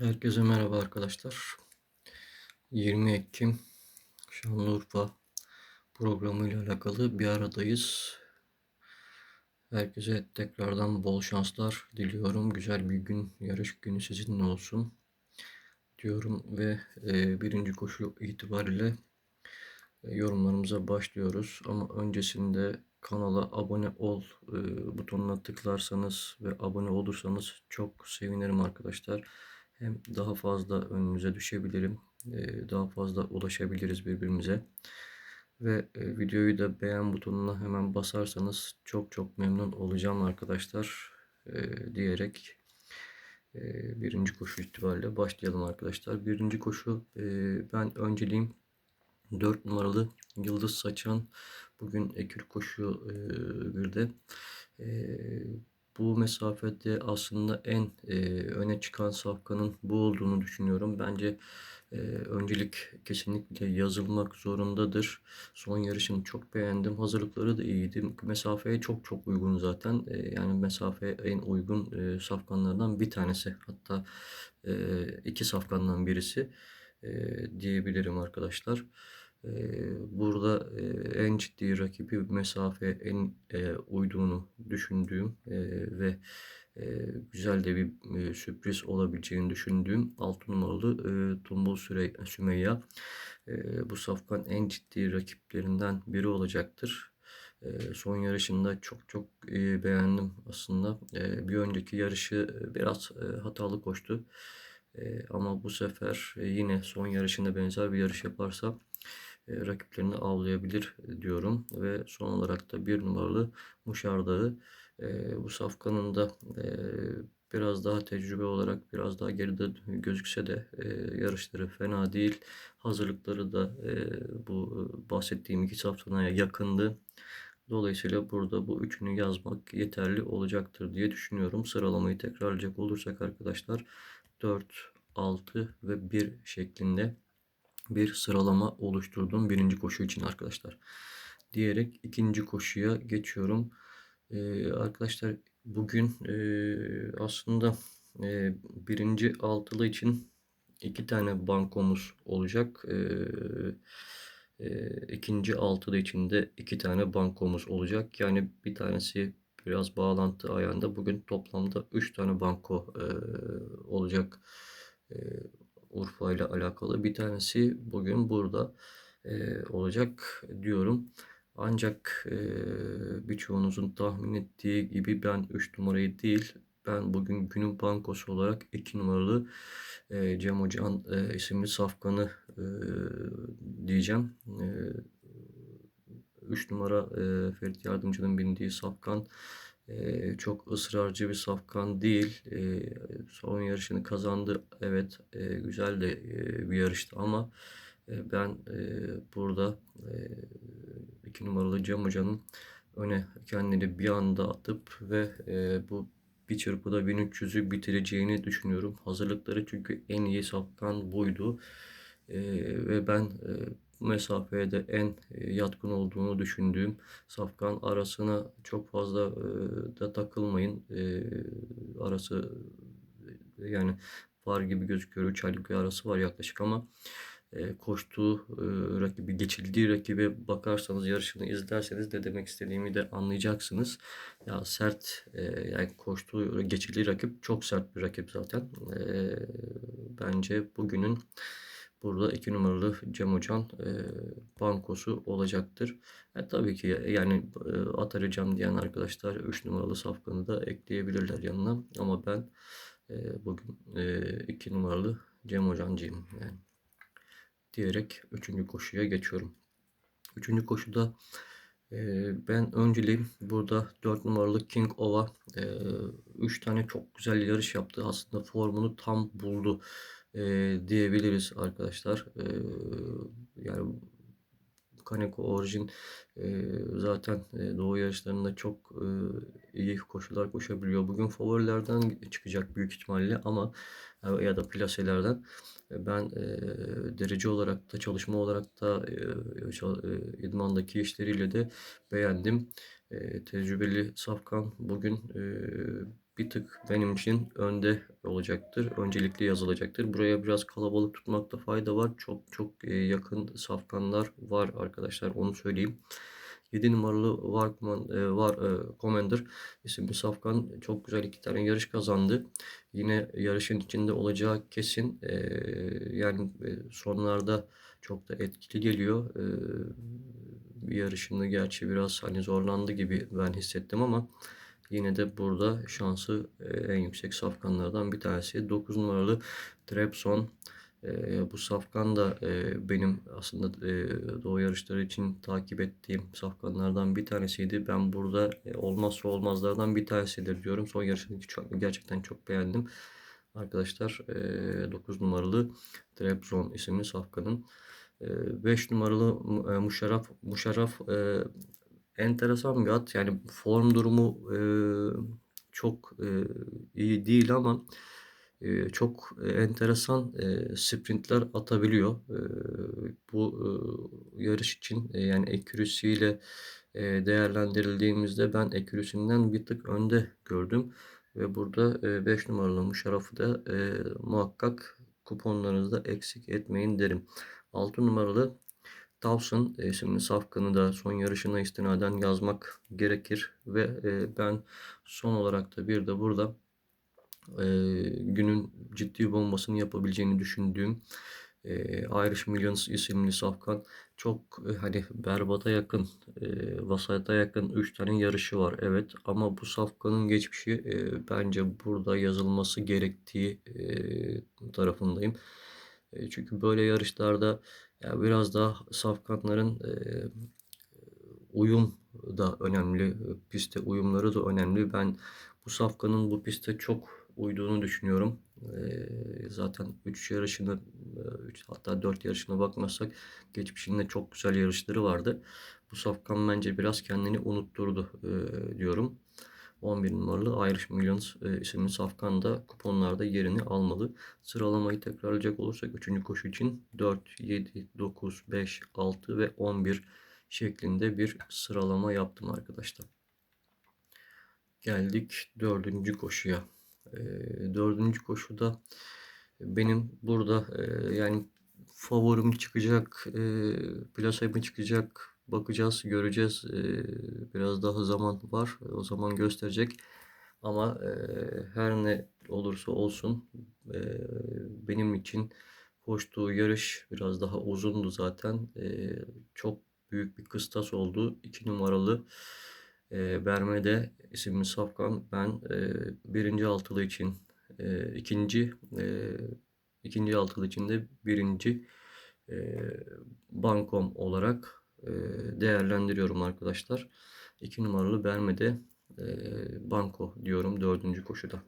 Herkese merhaba arkadaşlar. 20 Ekim Şanlıurfa programıyla alakalı bir aradayız. Herkese tekrardan bol şanslar diliyorum. Güzel bir gün, yarış günü sizinle olsun diyorum ve e, birinci koşu itibariyle e, yorumlarımıza başlıyoruz. Ama öncesinde kanala abone ol e, butonuna tıklarsanız ve abone olursanız çok sevinirim arkadaşlar. Hem daha fazla önünüze düşebilirim. Daha fazla ulaşabiliriz birbirimize. Ve videoyu da beğen butonuna hemen basarsanız çok çok memnun olacağım arkadaşlar. Diyerek birinci koşu itibariyle başlayalım arkadaşlar. Birinci koşu ben önceliğim 4 numaralı Yıldız Saçan bugün ekür koşu e, bir de bu mesafede aslında en e, öne çıkan safkanın bu olduğunu düşünüyorum. Bence e, öncelik kesinlikle yazılmak zorundadır. Son yarışını çok beğendim. Hazırlıkları da iyiydi. Mesafeye çok çok uygun zaten. E, yani mesafeye en uygun e, safkanlardan bir tanesi. Hatta e, iki safkandan birisi e, diyebilirim arkadaşlar. Burada en ciddi rakibi mesafe en uyduğunu düşündüğüm ve güzel de bir sürpriz olabileceğini düşündüğüm 6 numaralı Süre, Sümeyya. Bu safkan en ciddi rakiplerinden biri olacaktır. Son yarışında çok çok beğendim aslında. Bir önceki yarışı biraz hatalı koştu. Ama bu sefer yine son yarışında benzer bir yarış yaparsa e, rakiplerini avlayabilir diyorum. Ve son olarak da bir numaralı Muşar Dağı. E, bu safkanın da e, biraz daha tecrübe olarak biraz daha geride gözükse de e, yarışları fena değil. Hazırlıkları da e, bu bahsettiğim iki safkanaya yakındı. Dolayısıyla burada bu üçünü yazmak yeterli olacaktır diye düşünüyorum. Sıralamayı tekrarlayacak olursak arkadaşlar 4, 6 ve 1 şeklinde bir sıralama oluşturdum birinci koşu için arkadaşlar. Diyerek ikinci koşuya geçiyorum. Ee, arkadaşlar bugün e, aslında e, birinci altılı için iki tane bankomuz olacak. E, e, ikinci altılı için de iki tane bankomuz olacak. Yani bir tanesi biraz bağlantı ayağında. Bugün toplamda üç tane banko e, olacak. E, Urfa ile alakalı. Bir tanesi bugün burada e, olacak diyorum. Ancak e, birçoğunuzun tahmin ettiği gibi ben 3 numarayı değil ben bugün günün bankosu olarak 2 numaralı e, Cem Hocan e, isimli safkanı e, diyeceğim. E, 3 numara e, Ferit Yardımcı'nın bindiği safkan çok ısrarcı bir safkan değil. E, son yarışını kazandı. Evet e, güzel de e, bir yarıştı ama e, ben e, burada e, iki numaralı Cem Hoca'nın öne kendini bir anda atıp ve e, bu bir çırpıda 1300'ü bitireceğini düşünüyorum. Hazırlıkları çünkü en iyi safkan buydu. E, ve ben e, mesafeye de en e, yatkın olduğunu düşündüğüm safkan arasına çok fazla e, da takılmayın. E, arası yani var gibi gözüküyor. 3 aylık bir arası var yaklaşık ama koştuğu rakibi, geçildiği rakibe bakarsanız, yarışını izlerseniz de demek istediğimi de anlayacaksınız. Ya sert, yani koştuğu, geçildiği rakip çok sert bir rakip zaten. bence bugünün burada iki numaralı Cem Hocam e, bankosu olacaktır. E, tabii ki yani e, at arayacağım diyen arkadaşlar 3 numaralı safkanı da ekleyebilirler yanına. Ama ben e, bugün e, numaralı Cem Hocancıyım yani. Diyerek 3. koşuya geçiyorum. 3. koşuda e, ben önceliğim burada 4 numaralı King Ova 3 e, tane çok güzel yarış yaptı. Aslında formunu tam buldu e, diyebiliriz arkadaşlar. E, yani Kaneko Origin e, zaten e, Doğu yarışlarında çok e, iyi koşular koşabiliyor. Bugün favorilerden çıkacak büyük ihtimalle ama ya da plaselerden ben e, derece olarak da çalışma olarak da e, idmandaki işleriyle de beğendim. E, tecrübeli Safkan bugün e, bir tık benim için önde olacaktır. Öncelikli yazılacaktır. Buraya biraz kalabalık tutmakta fayda var. Çok çok e, yakın safkanlar var arkadaşlar. Onu söyleyeyim. 7 numaralı var, e, var e, Commander isimli safkan çok güzel iki tane yarış kazandı. Yine yarışın içinde olacağı kesin. Yani sonlarda çok da etkili geliyor. Bir yarışında gerçi biraz hani zorlandı gibi ben hissettim ama yine de burada şansı en yüksek safkanlardan bir tanesi. 9 numaralı Trabzon e, bu safkan da e, benim aslında e, doğu yarışları için takip ettiğim safkanlardan bir tanesiydi. Ben burada e, olmazsa olmazlardan bir tanesidir diyorum. Son yarışını çok, gerçekten çok beğendim. Arkadaşlar e, 9 numaralı Trabzon isimli safkanın. E, 5 numaralı e, Muşaraf e, enteresan bir at. Yani form durumu e, çok e, iyi değil ama çok enteresan sprintler atabiliyor. Bu yarış için yani accuracy ile değerlendirildiğimizde ben accuracy'nden bir tık önde gördüm. Ve burada 5 numaralı Muşaraf'ı da muhakkak kuponlarınızda eksik etmeyin derim. 6 numaralı Towson isimli safkanı da son yarışına istinaden yazmak gerekir. Ve ben son olarak da bir de burada e, günün ciddi bombasını yapabileceğini düşündüğüm e, Irish Millions isimli safkan çok e, hani berbata yakın, e, vasata yakın 3 tane yarışı var. Evet ama bu safkanın geçmişi e, bence burada yazılması gerektiği e, tarafındayım. E, çünkü böyle yarışlarda ya biraz daha safkanların e, uyum da önemli. Piste uyumları da önemli. Ben bu safkanın bu piste çok uyduğunu düşünüyorum. zaten 3 yarışını 3 hatta 4 yarışına bakmazsak geçmişinde çok güzel yarışları vardı. Bu safkan bence biraz kendini unutturdu diyorum. 11 numaralı Irish Millions isimli safkan da kuponlarda yerini almalı. Sıralamayı tekrarlayacak olursak 3. koşu için 4, 7, 9, 5, 6 ve 11 şeklinde bir sıralama yaptım arkadaşlar. Geldik dördüncü koşuya. E, dördüncü koşuda benim burada e, yani favorim çıkacak, e, plasa mı çıkacak bakacağız, göreceğiz. E, biraz daha zaman var. O zaman gösterecek. Ama e, her ne olursa olsun e, benim için koştuğu yarış biraz daha uzundu zaten. E, çok büyük bir kıstas oldu. 2 numaralı Bermede isimli safkan ben birinci altılı için ikinci ikinci altılı için de birinci bankom olarak değerlendiriyorum arkadaşlar. 2 numaralı Bermede e, banko diyorum dördüncü koşuda.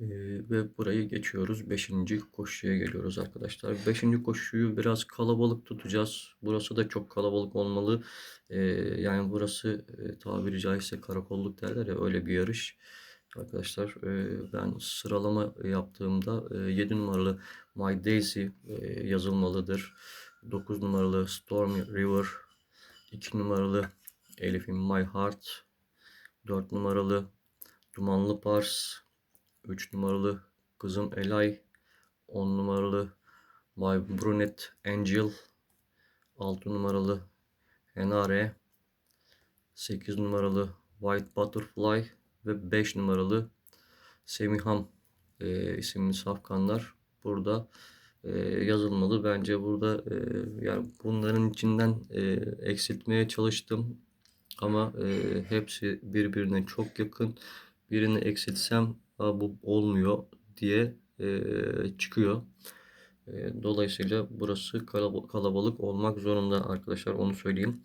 Ee, ve burayı geçiyoruz. Beşinci koşuya geliyoruz arkadaşlar. Beşinci koşuyu biraz kalabalık tutacağız. Burası da çok kalabalık olmalı. Ee, yani burası e, tabiri caizse karakolluk derler ya öyle bir yarış. Arkadaşlar e, ben sıralama yaptığımda e, 7 numaralı My Daisy e, yazılmalıdır. 9 numaralı Stormy River. 2 numaralı Elif'in My Heart. 4 numaralı Dumanlı Pars. 3 numaralı kızım Elay, 10 numaralı My Brunette Angel, 6 numaralı Henare, 8 numaralı White Butterfly ve 5 numaralı Semiham e, isimli safkanlar burada yazılmalı. Bence burada e, yani bunların içinden e, eksiltmeye çalıştım ama e, hepsi birbirine çok yakın. Birini eksiltsem bu olmuyor diye çıkıyor. Dolayısıyla burası kalabalık olmak zorunda arkadaşlar onu söyleyeyim.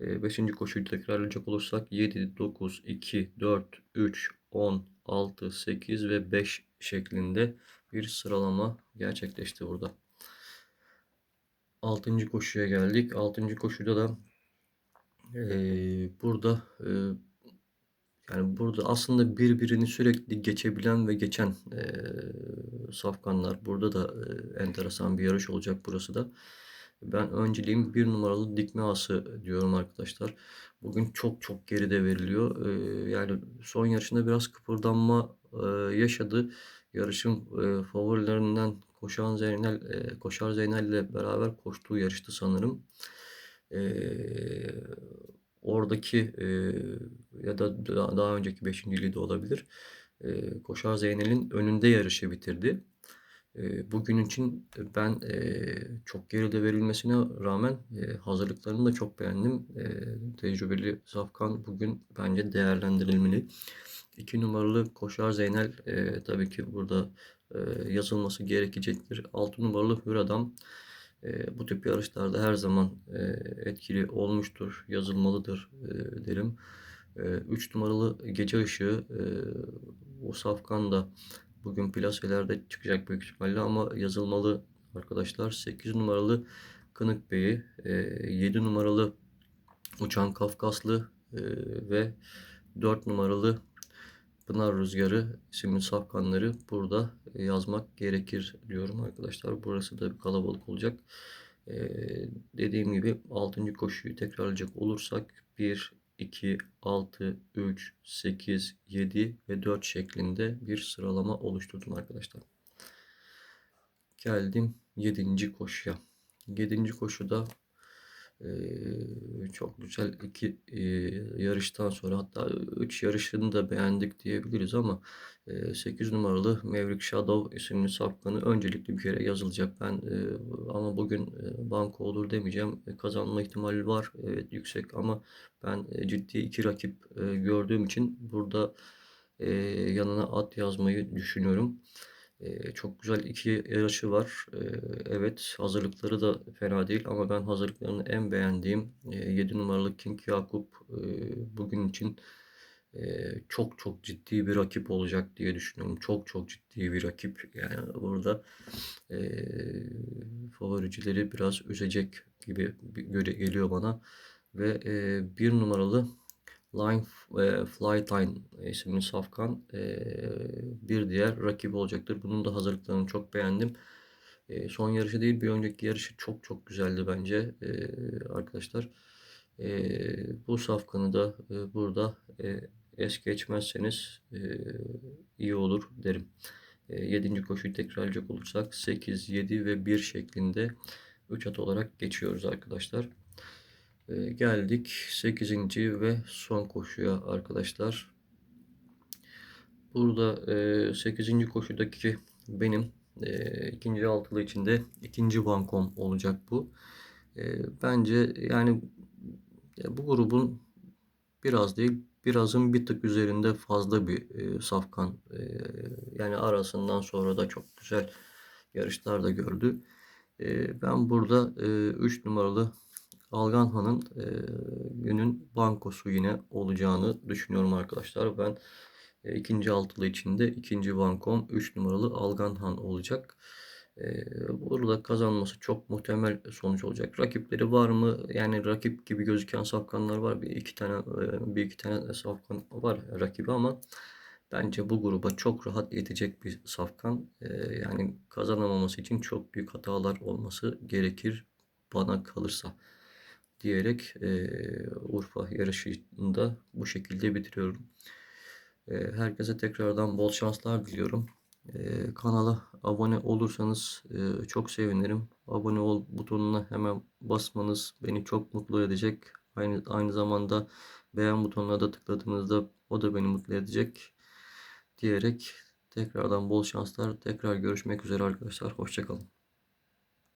E, beşinci koşuyu tekrarlayacak olursak 7, 9, 2, 4, 3, 10, 6, 8 ve 5 şeklinde bir sıralama gerçekleşti burada. Altıncı koşuya geldik. Altıncı koşuda da e, burada e, yani burada aslında birbirini sürekli geçebilen ve geçen e, safkanlar. Burada da e, enteresan bir yarış olacak burası da. Ben önceliğim bir numaralı dikme ası diyorum arkadaşlar. Bugün çok çok geride veriliyor. Ee, yani son yarışında biraz kıpırdanma e, yaşadı. Yarışın e, favorilerinden Koşan Zeynel, e, Koşar Zeynel ile beraber koştuğu yarıştı sanırım. Ee, oradaki e, ya da daha, önceki beşinciliği de olabilir. E, Koşar Zeynel'in önünde yarışı bitirdi. E, bugün için ben e, çok geride verilmesine rağmen e, hazırlıklarını da çok beğendim. E, tecrübeli Safkan bugün bence değerlendirilmeli. 2 numaralı Koşar Zeynel e, tabii ki burada e, yazılması gerekecektir. 6 numaralı Hür Adam e, bu tip yarışlarda her zaman e, etkili olmuştur, yazılmalıdır e, derim. 3 e, numaralı Gece Işığı e, o Safkan da bugün plaselerde çıkacak büyük ihtimalle ama yazılmalı arkadaşlar. 8 numaralı Kınık Bey'i, e, 7 numaralı Uçan Kafkaslı e, ve 4 numaralı Pınar Rüzgarı isimli safkanları burada yazmak gerekir diyorum arkadaşlar. Burası da bir kalabalık olacak. Ee, dediğim gibi 6. koşuyu tekrarlayacak olursak 1, 2, 6, 3, 8, 7 ve 4 şeklinde bir sıralama oluşturdum arkadaşlar. Geldim 7. koşuya. 7. koşuda çok güzel iki yarıştan sonra hatta 3 yarışını da beğendik diyebiliriz ama e, 8 numaralı Maverick Shadow isimli safkanı öncelikli bir kere yazılacak. Ben ama bugün e, banko olur demeyeceğim. E, kazanma ihtimali var. Evet yüksek ama ben ciddi iki rakip gördüğüm için burada yanına at yazmayı düşünüyorum. Çok güzel iki yarışı var. Evet hazırlıkları da fena değil ama ben hazırlıklarını en beğendiğim e, 7 numaralı King Yakup bugün için çok çok ciddi bir rakip olacak diye düşünüyorum. Çok çok ciddi bir rakip. Yani burada e, favoricileri biraz üzecek gibi geliyor bana. Ve e, bir numaralı Line e, Flytime isimli safkan e, bir diğer rakip olacaktır. Bunun da hazırlıklarını çok beğendim. E, son yarışı değil bir önceki yarışı çok çok güzeldi bence e, arkadaşlar. E, bu safkanı da e, burada e, es geçmezseniz e, iyi olur derim. E, 7. koşuyu tekrarlayacak olursak 8, 7 ve 1 şeklinde 3 at olarak geçiyoruz arkadaşlar. Ee, geldik 8. ve son koşuya arkadaşlar. Burada e, 8. koşudaki benim e, ikinci altılı içinde ikinci bankom olacak bu. E, bence yani ya bu grubun biraz değil birazın bir tık üzerinde fazla bir e, safkan e, yani arasından sonra da çok güzel yarışlar da gördü. E, ben burada 3 e, numaralı Alganhan'ın e, günün bankosu yine olacağını düşünüyorum arkadaşlar. Ben e, ikinci altılı içinde ikinci bankom 3 numaralı Alganhan olacak. E, burada kazanması çok muhtemel sonuç olacak. Rakipleri var mı? Yani rakip gibi gözüken safkanlar var. Bir iki tane bir iki tane safkan var rakibi ama bence bu gruba çok rahat yetecek bir safkan. Yani kazanamaması için çok büyük hatalar olması gerekir bana kalırsa diyerek e, Urfa yarışını da bu şekilde bitiriyorum. E, herkese tekrardan bol şanslar diliyorum. E, kanala abone olursanız e, çok sevinirim. Abone ol butonuna hemen basmanız beni çok mutlu edecek. Aynı, aynı zamanda beğen butonuna da tıkladığınızda o da beni mutlu edecek. Diyerek tekrardan bol şanslar. Tekrar görüşmek üzere arkadaşlar. Hoşçakalın.